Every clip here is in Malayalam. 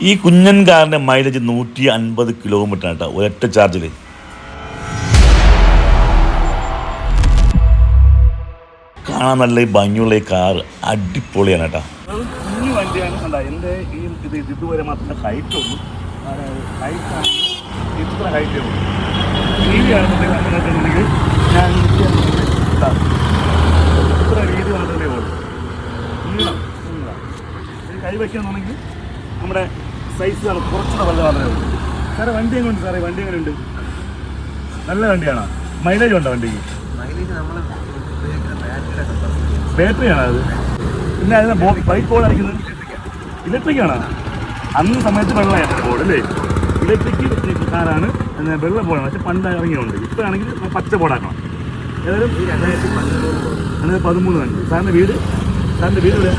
ഈ കുഞ്ഞൻ കാറിന്റെ മൈലേജ് നൂറ്റി അൻപത് കിലോമീറ്റർ കേട്ടോ ഒരൊറ്റ ചാർജിൽ കാണാൻ നല്ല ഭംഗിയുള്ള ഈ കാർ അടിപൊളിയാണ് കേട്ടോ. കുഞ്ഞു ഈ ഇത് ഇതുവരെ ഹൈറ്റ് ഹൈറ്റ് ഞാൻ മാത്രമേ ഉള്ളൂ. കൈ നമ്മുടെ സൈസ് കുറച്ചുകൂടെ വലുത് മാത്രമേ ഉള്ളൂ. സാറേ വണ്ടി എങ്ങനെയുണ്ട് സാറേ? വണ്ടി എങ്ങനെയുണ്ട് നല്ല വണ്ടിയാണോ? മൈലേജ് ഉണ്ടോ വണ്ടിക്ക്? ബാറ്ററിയാണോ അത്? പിന്നെ അതിന് ബൈക്ക് ബോർഡ് അടിക്കുന്നത് ഇലക്ട്രിക് ആണോ? അന്ന് സമയത്ത് വെള്ളമായിരുന്നു ബോർഡ് അല്ലേ? ഇലക്ട്രിക് കാറാണ്. വെള്ള ബോർഡാണ് പക്ഷെ പണ്ട് ഇറങ്ങിയുണ്ട് ഇപ്പോൾ ആണെങ്കിൽ പച്ച ബോർഡാക്കണം ഏതായാലും രണ്ടായിരത്തി പതിമൂന്ന് വണ്ടി സാറിന്റെ വീട്? സാറിന്റെ വീട് ഇവിടെ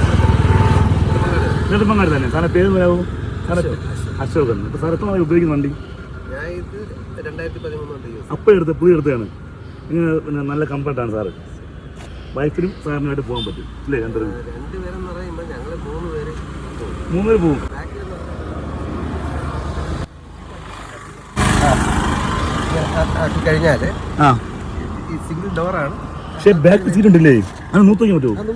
നെടുമ്പങ്ങാട് തന്നെ. സാറിന്റെ പേര് പറയാമോ അശോകൻ ഇപ്പോൾ സാർ എത്ര ഉപയോഗിക്കുന്ന വണ്ടി? ഞാൻ ഇത് രണ്ടായിരത്തി പതിമൂന്ന് തൊട്ട് യൂസ് അപ്പം എടുത്ത് പുതിയ എടുത്തതാണ്. ഇങ്ങനെ പിന്നെ നല്ല കംഫർട്ടാണ് സാറ്. വൈഫിനും സാറിനായിട്ട് പോകാൻ പറ്റും. അല്ലേ രണ്ടുപേരും രണ്ടുപേരെന്ന് പറയുമ്പോൾ ഞങ്ങൾ മൂന്ന് പേര് പോകും. കഴിഞ്ഞാൽ സിംഗിൾ ഡോറാണ് പക്ഷേ ബാക്ക് സീറ്റ് ഉണ്ടല്ലേ? അത് നൂറ്റി വയ്ക്കാൻ പറ്റുമോ? അത്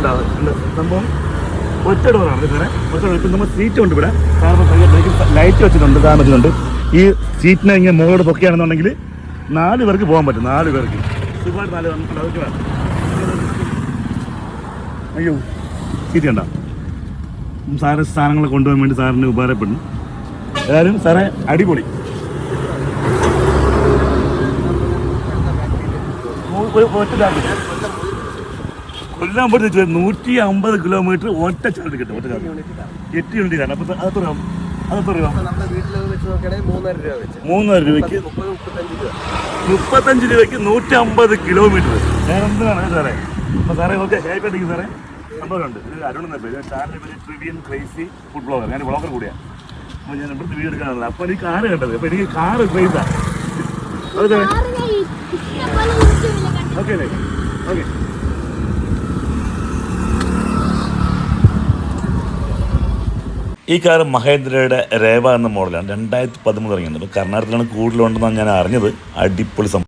കിട്ടുന്നേ സംഭവം ഒറ്റ ഡോറാണ് സാറേ. ഒറ്റ ഡോർ ഇപ്പം നമ്മൾ സീറ്റ് ഉണ്ട് ഇവിടെ. ലൈറ്റ് വെച്ചിട്ടുണ്ട് കാണാൻ പറ്റുന്നുണ്ട് ഈ സീറ്റിനെ ഇങ്ങനെ മുകളോട് പൊക്കുകയാണെന്നുണ്ടെങ്കിൽ നാല് പേർക്ക് പോകാൻ പറ്റും നാല് പേർക്ക്. സുഖമായിട്ട് നാല് പേർക്ക് അതൊക്കെ വേണം. അയ്യോ സീറ്റ് കണ്ട. സാറ് സ്ഥാനങ്ങൾ കൊണ്ടുപോകാൻ വേണ്ടി സാറിന് ഉപകാരപ്പെടുന്നു. ഏതായാലും സാറേ അടിപൊളി. ഒറ്റ കൊല്ലം പോയിട്ട് നൂറ്റി അമ്പത് കിലോമീറ്റർ ഒറ്റ ചാർജ് കിട്ടും ഒറ്റ ചാർജ്. എട്ട് യൂണിറ്റ് കാരണം അപ്പം അത് രൂപ? അതെത്ര രൂപ മൂന്നര രൂപ വെച്ച്. മൂന്നര രൂപയ്ക്ക് മുപ്പത് മുപ്പത്തഞ്ച് രൂപ. മുപ്പത്തഞ്ച് രൂപയ്ക്ക് നൂറ്റി അമ്പത് കിലോമീറ്റർ വേറെ എന്താണ് സാറേ. അപ്പോൾ സാറേ ഓക്കെ ഹാപ്പി ആയിട്ടിരിക്കും സാറേ. സംഭവമുണ്ട് ഇത് അരുൺ എന്ന പേര്. ചാനലിന്റെ പേര് ട്രിവിയൻ ക്രൈസി ഫുഡ് ബ്ലോഗർ. ഞാൻ ബ്ലോഗർ കൂടിയാണ് അപ്പോൾ ഞാൻ ഇവിടുത്തെ വീട് എടുക്കാനുള്ള അപ്പോൾ എനിക്ക് കാറ് കണ്ടത്. അപ്പോൾ എനിക്ക് കാറ് ക്രൈസാണ് ഓക്കെ ഓക്കെ അല്ലേ ഓക്കെ. ഈ കാർ മഹേന്ദ്രയുടെ രേവ എന്ന മോഡലാണ്. രണ്ടായിരത്തി പതിമൂന്ന് ഇറങ്ങിയത്. അപ്പോൾ കർണാടകത്തിലാണ് കൂടുതലുണ്ടെന്നാണ് ഞാൻ അറിഞ്ഞത്. അടിപൊളി സംഭവം.